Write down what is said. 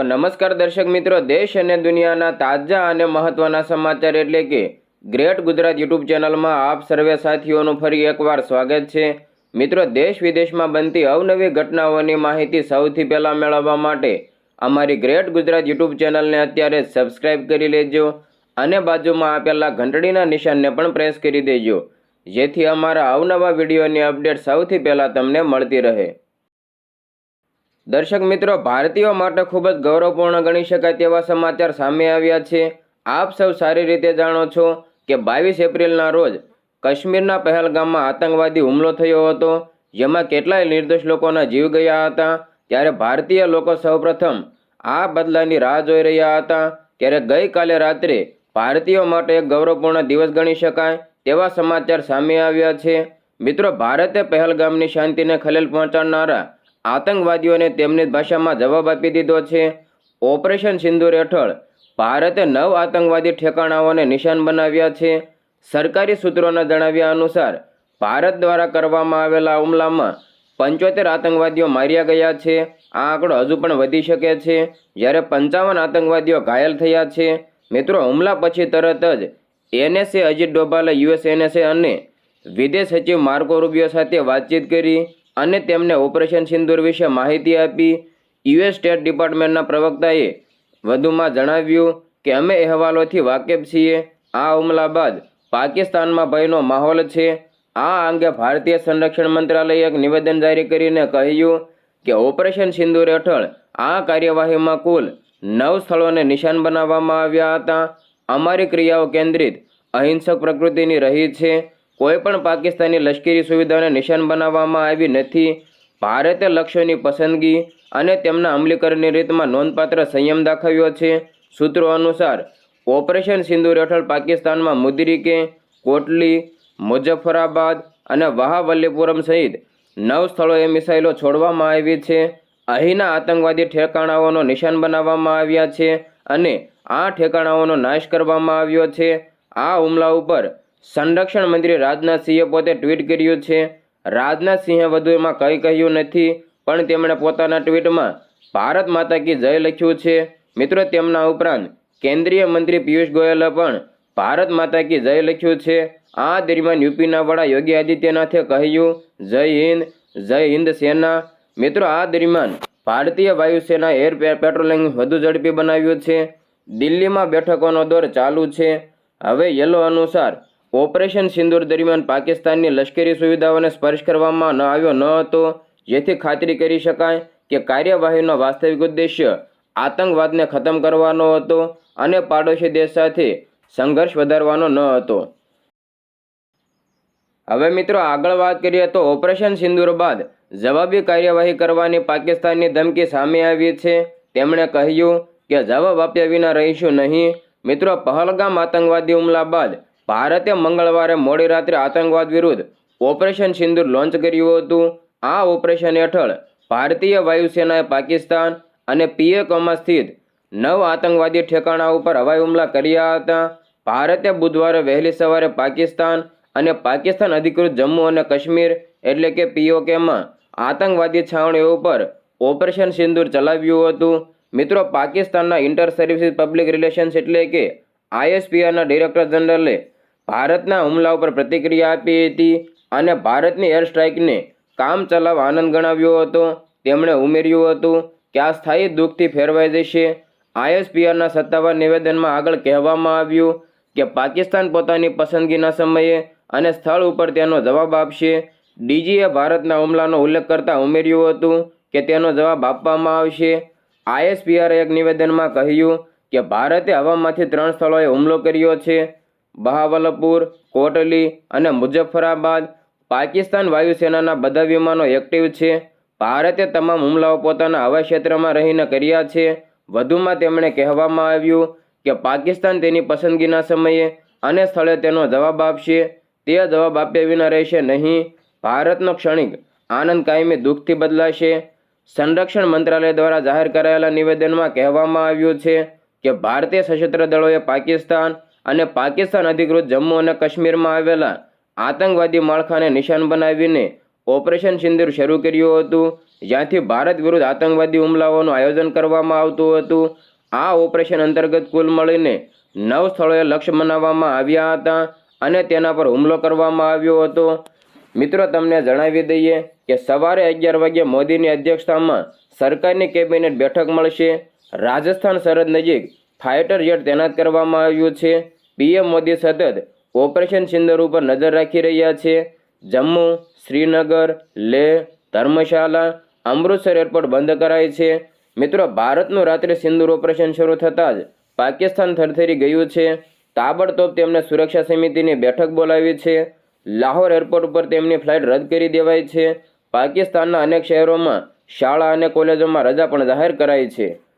તો નમસ્કાર દર્શક મિત્રો, દેશ અને દુનિયાના તાજા અને મહત્વના સમાચાર એટલે કે ગ્રેટ ગુજરાત યુટ્યુબ ચેનલમાં આપ સર્વે સાથીઓનું ફરી એકવાર સ્વાગત છે. મિત્રો, દેશ વિદેશમાં બનતી અવનવી ઘટનાઓની માહિતી સૌથી પહેલાં મેળવવા માટે અમારી ગ્રેટ ગુજરાત યુટ્યુબ ચેનલને અત્યારે સબસ્ક્રાઇબ કરી લેજો અને બાજુમાં આપેલા ઘંટડીના નિશાનને પણ પ્રેસ કરી દેજો. જેથી અમારા અવનવા વિડીયોની અપડેટ સૌથી પહેલાં તમને મળતી રહે. દર્શક મિત્રો, ભારતીયો માટે ખૂબ જ ગૌરવપૂર્ણ ગણી શકાય તેવા સમાચાર સામે આવ્યા છે. આપ સૌ સારી રીતે જાણો છો કે બાવીસ એપ્રિલના રોજ કાશ્મીરના પહેલગામમાં આતંકવાદી હુમલો થયો હતો, જેમાં કેટલાય નિર્દોષ લોકોના જીવ ગયા હતા. ત્યારે ભારતીય લોકો સૌપ્રથમ આ બદલાની રાહ જોઈ રહ્યા હતા. ત્યારે ગઈકાલે રાત્રે ભારતીયો માટે એક ગૌરવપૂર્ણ દિવસ ગણી શકાય તેવા સમાચાર સામે આવ્યા છે. મિત્રો, ભારતે પહેલગામની શાંતિને ખલેલ પહોંચાડનારા આતંકવાદીઓને તેમની ભાષામાં જવાબ આપી દીધો છે. ઓપરેશન સિંદૂર હેઠળ ભારતે નવ આતંકવાદી ઠેકાણાઓને નિશાન બનાવ્યા છે. સરકારી સૂત્રોના જણાવ્યા અનુસાર, ભારત દ્વારા કરવામાં આવેલા હુમલામાં પંચોતેર આતંકવાદીઓ માર્યા ગયા છે. આ આંકડો હજુ પણ વધી શકે છે. જ્યારે પંચાવન આતંકવાદીઓ ઘાયલ થયા છે. મિત્રો, હુમલા પછી તરત જ એનએસએ અજીત ડોભાલે યુએસ એનએસએ અને વિદેશ સચિવ માર્કો રૂબિયો સાથે વાતચીત કરી. અને તેમને ઓપરેશન સિંદૂર વિશે માહિતી આપી યુએસ સ્ટેટ ડિપાર્ટમેન્ટના પ્રવક્તાએ વધુમાં જણાવ્યું કે અમે અહેવાલોથી વાકેફ છીએ. આ હુમલા બાદ પાકિસ્તાનમાં ભયનો માહોલ છે. આ અંગે ભારતીય સંરક્ષણ મંત્રાલયે એક નિવેદન જારી કરીને કહ્યું કે ઓપરેશન સિંદૂર હેઠળ આ કાર્યવાહીમાં કુલ નવ સ્થળોને નિશાન બનાવવામાં આવ્યા હતા. અમારી ક્રિયાઓ કેન્દ્રિત અહિંસક પ્રકૃતિની રહી છે. કોઈ પણ પાકિસ્તાની લશ્કરી સુવિધાને નિશાન બનાવવામાં આવી નથી. ભારતે લક્ષ્યોની પસંદગી અને તેમના અમલીકરણની રીતમાં નોંધપાત્ર સંયમ દાખવ્યો છે. સૂત્રો અનુસાર, ઓપરેશન સિંદૂર હેઠળ પાકિસ્તાનમાં મુદ્રિકે કોટલી, મુઝફ્ફરાબાદ અને વહાવલ્લીપુરમ સહિત નવ સ્થળોએ મિસાઇલો છોડવામાં આવી છે. અહીંના આતંકવાદી ઠેકાણાઓનો નિશાન બનાવવામાં આવ્યા છે અને આ ઠેકાણાઓનો નાશ કરવામાં આવ્યો છે. આ હુમલા ઉપર સંરક્ષણ મંત્રી રાજનાથસિંહે પોતે ટ્વીટ કર્યું છે રાજનાથસિંહે વધુમાં કંઈ કહ્યું નથી, પણ તેમણે પોતાના ટ્વીટમાં ભારત માતા કી જય લખ્યું છે. મિત્રો, તેમના ઉપરાંત કેન્દ્રીય મંત્રી પિયુષ ગોયલે પણ ભારત માતા કી જય લખ્યું છે. આ દરમિયાન યુપીના વડા યોગી આદિત્યનાથે કહ્યું, જય હિન્દ જય હિન્દ સેના. મિત્રો, આ દરમિયાન ભારતીય વાયુસેના એર પેટ્રોલિંગ વધુ ઝડપી બનાવ્યું છે. દિલ્હીમાં બેઠકોનો દોર ચાલુ છે. હવે યલો અનુસાર ઓપરેશન સિંદૂર દરમિયાન પાકિસ્તાનની લશ્કરી સુવિધાઓને સ્પર્શ કરવામાં ન આવ્યો ન હતો, જેથી ખાતરી કરી શકાય કે કાર્યવાહીનો વાસ્તવિક ઉદ્દેશ્ય આતંકવાદને ખતમ કરવાનો હતો અને પાડોશી દેશ સાથે સંઘર્ષ વધારવાનો ન હતો. હવે મિત્રો આગળ વાત કરીએ તો ઓપરેશન સિંદૂર બાદ જવાબી કાર્યવાહી કરવાની પાકિસ્તાનની ધમકી સામે આવી છે. તેમણે કહ્યું કે જવાબ આપ્યા વિના રહીશું નહીં. મિત્રો પહલગામ આતંકવાદી હુમલા બાદ ભારતે મંગળવારે મોડી રાત્રે આતંકવાદ વિરુદ્ધ ઓપરેશન સિંદુર લોન્ચ કર્યું હતું. આ ઓપરેશન હેઠળ ભારતીય વાયુસેનાએ પાકિસ્તાન અને પીએકોમાં સ્થિત નવ આતંકવાદી ઠેકાણા ઉપર હવાઈ હુમલા કર્યા હતા. ભારતે બુધવારે વહેલી સવારે પાકિસ્તાન અને પાકિસ્તાન અધિકૃત જમ્મુ અને કાશ્મીર એટલે કે પીઓકેમાં આતંકવાદી છાવણીઓ ઉપર ઓપરેશન સિંદૂર ચલાવ્યું હતું. મિત્રો, પાકિસ્તાનના ઇન્ટર સર્વિસીસ પબ્લિક રિલેશન્સ એટલે કે આઈએસપીઆરના ડિરેક્ટર જનરલે ભારતના હુમલા ઉપર પ્રતિક્રિયા આપી હતી અને ભારતની એર સ્ટ્રાઇકને કામ ચલાવ આનંદ ગણાવ્યો હતો. તેમણે ઉમેર્યું હતું કે આ સ્થાયી દુઃખથી ફેરવાઈ જશે. આઈએસપીઆરના સત્તાવાર નિવેદનમાં આગળ કહેવામાં આવ્યું કે પાકિસ્તાન પોતાની પસંદગીના સમયે અને સ્થળ ઉપર તેનો જવાબ આપશે. ડીજીએ ભારતના હુમલાનો ઉલ્લેખ કરતા ઉમેર્યું હતું કે તેનો જવાબ આપવામાં આવશે. આઈએસપીઆરે એક નિવેદનમાં કહ્યું કે ભારતે હવામાંથી ત્રણ સ્થળોએ હુમલો કર્યો છે. બહાવલપુર, કોટલી અને મુઝફ્ફરાબાદ પાકિસ્તાન વાયુસેનાના બધા વિમાનો એક્ટિવ છે. ભારતે તમામ હુમલાઓ પોતાના હવાઈ ક્ષેત્રમાં રહીને કર્યા છે. વધુમાં તેમણે કહેવામાં આવ્યું કે પાકિસ્તાન તેની પસંદગીના સમયે અને સ્થળે તેનો જવાબ આપશે. તે જવાબ આપ્યા વિના રહેશે નહીં. ભારતનો ક્ષણિક આનંદ કાયમી દુઃખથી બદલાશે. સંરક્ષણ મંત્રાલય દ્વારા જાહેર કરાયેલા નિવેદનમાં કહેવામાં આવ્યું છે કે ભારતીય સશસ્ત્ર દળોએ પાકિસ્તાન અને પાકિસ્તાન અધિકૃત જમ્મુ અને કાશ્મીરમાં આવેલા આતંકવાદી માળખાને નિશાન બનાવીને ઓપરેશન સિંદૂર શરૂ કર્યું હતું, જ્યાંથી ભારત વિરુદ્ધ આતંકવાદી હુમલાઓનું આયોજન કરવામાં આવતું હતું. આ ઓપરેશન અંતર્ગત કુલ મળીને નવ સ્થળોએ લક્ષ્ય બનાવવામાં આવ્યા હતા અને તેના પર હુમલો કરવામાં આવ્યો હતો. મિત્રો, તમને જણાવી દઈએ કે સવારે અગિયાર વાગ્યે મોદીની અધ્યક્ષતામાં સરકારની કેબિનેટ બેઠક મળશે. રાજસ્થાન સરહદ નજીક ફાઇટર જેટ તૈનાત કરવામાં આવ્યું છે. પીએમ મોદી સતત ઓપરેશન સિંદર ઉપર નજર રાખી રહ્યા છે. જમ્મુ, શ્રીનગર લેહ ધર્મશાલા અમૃતસર એરપોર્ટ બંધ કરાય છે. મિત્રો, ભારતનું રાત્રે સિંદૂર ઓપરેશન શરૂ થતાં જ પાકિસ્તાન થરથરી ગયું છે. તાબડતોબ તેમને સુરક્ષા સમિતિની બેઠક બોલાવી છે. લાહોર એરપોર્ટ ઉપર તેમની ફ્લાઇટ રદ કરી દેવાઈ છે. પાકિસ્તાનના અનેક શહેરોમાં શાળા અને કોલેજોમાં રજા પણ જાહેર કરાઈ છે.